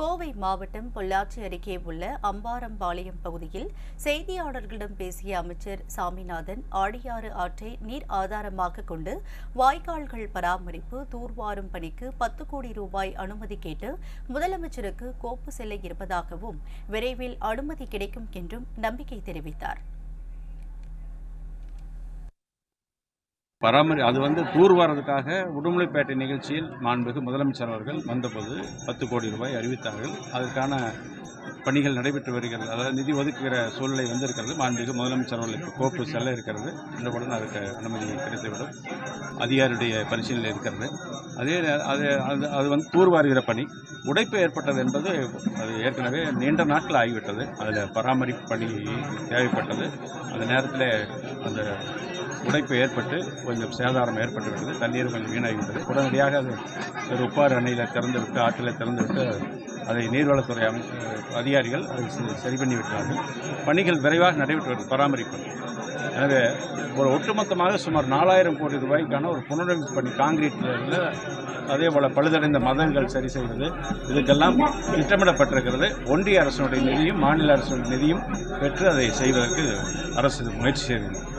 கோவை மாவட்டம் பொள்ளாச்சி அருகே உள்ள அம்பாரம்பாளையம் பகுதியில் செய்தியாளர்களிடம் பேசிய அமைச்சர் சாமிநாதன் ஆடியாறு ஆற்றை நீர் ஆதாரமாக கொண்டு வாய்க்கால்கள் பராமரிப்பு தூர்வாரும் பணிக்கு பத்து கோடி ரூபாய் அனுமதி கேட்டு முதலமைச்சருக்கு கோப்பு செல்ல இருப்பதாகவும் விரைவில் அனுமதி கிடைக்கும் என்றும் நம்பிக்கை தெரிவித்தார். பராமரி அது வந்து தூர்வாரதுக்காக உடுமலைப்பேட்டை நிகழ்ச்சியில் மாண்புமிகு முதலமைச்சர் அவர்கள் வந்தபோது பத்து கோடி ரூபாய் அறிவித்தார்கள். அதற்கான பணிகள் நடைபெற்று வருகிறது. அதாவது நிதி ஒதுக்குகிற சூழ்நிலை வந்திருக்கிறது. மாண்புமிகு முதலமைச்சர் அவர்களுக்கு கோப்பு செல்ல இருக்கிறது. உடனுக்குடன் அதுக்கு அனுமதி கிடைத்துவிடும். அதிகாரியுடைய பரிசீலனை இருக்கிறது. அதே அது அது அது வந்து தூர்வாருகிற பணி. உடைப்பு ஏற்பட்டது என்பது அது ஏற்கனவே நீண்ட நாட்கள் ஆகிவிட்டது. அதில் பராமரிப்பு பணி தேவைப்பட்டது. அந்த நேரத்தில் அந்த உடைப்பு ஏற்பட்டு கொஞ்சம் சேதாரம் ஏற்பட்டு விட்டது தண்ணீர் கொஞ்சம் வீணாகிவிட்டது. உடனடியாக அது ஒரு உப்பாறு அணையில் திறந்து விட்டு ஆற்றில் திறந்து விட்டு அதை நீர்வளத்துறை அமை அதிகாரிகள் அதை சரி- பண்ணிவிட்டார்கள். பண்ணி விட்டார்கள் பணிகள் விரைவாக நடைபெற்று வருது பராமரிப்பு. எனவே ஒரு ஒட்டுமொத்தமாக சுமார் நாலாயிரம் கோடி ரூபாய்க்கான ஒரு புனரமைப்பு பணி காங்கிரீட்டில் அதே போல் பழுதடைந்த மதங்கள் சரி செய்வது இதுக்கெல்லாம் திட்டமிடப்பட்டிருக்கிறது. ஒன்றிய அரசினுடைய நிதியும் மாநில அரசினுடைய நிதியும் பெற்று அதை செய்வதற்கு அரசு முயற்சி செய்கிறது